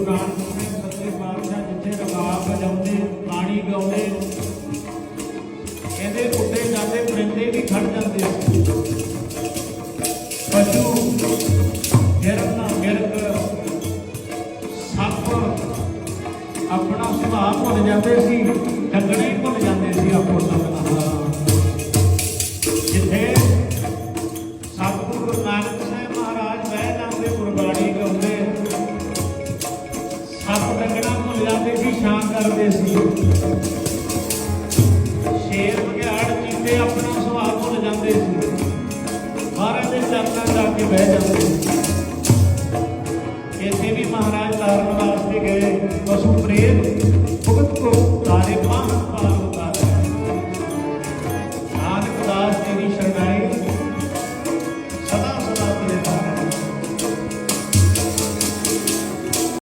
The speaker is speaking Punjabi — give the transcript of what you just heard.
ਗੁਰੂ ਗ੍ਰੰਥ ਸਾਹਿਬ ਸੱਚੇ ਪਾਤਸ਼ਾਹ ਜਿੱਥੇ ਰਬਾਬ ਵਜਾਉਂਦੇ ਬਾਣੀ ਗਾਉਂਦੇ ਇਹਦੇ ਉੱਤੇ ਜਾਂਦੇ ਪਰਿੰਦੇ ਵੀ ਖੜ ਜਾਂਦੇ ਪਸ਼ੂ ਗਿਰਨਾ ਗਿਰਕ ਸੱਪ ਆਪਣਾ ਸੁਭਾਅ ਭੁੱਲ ਜਾਂਦੇ ਸੀ ਡੰਗਣੇ ਭੁੱਲ ਜਾਂਦੇ ਸੀ ਆਪੋ ਸਤਨਾਮ ਜਿੱਥੇ ਸਤਿਗੁਰੂ ਨਾਨਕ ਸੱਤ ਢੰਗਣਾ ਭੁੱਲ ਜਾਂਦੇ ਸੀ ਸ਼ਾਂਤ ਕਰਦੇ ਸੀ। ਸ਼ੇਰ ਬਗਿਆੜ ਚੀਤੇ ਆਪਣਾ ਸੁਭਾਅ ਭੁੱਲ ਜਾਂਦੇ ਸੀ। ਮਹਾਰਾਜ ਦੇ ਚਰਨਾਂ 'ਚ ਜਾ ਕੇ ਬਹਿ ਜਾਂਦੇ ਸੀ। ਇੱਥੇ ਵੀ ਮਹਾਰਾਜ ਤਾਰਨ ਵਾਸਤੇ ਗਏ। ਪਸ਼ੂ ਪ੍ਰੇਤ ਭੁਗਤ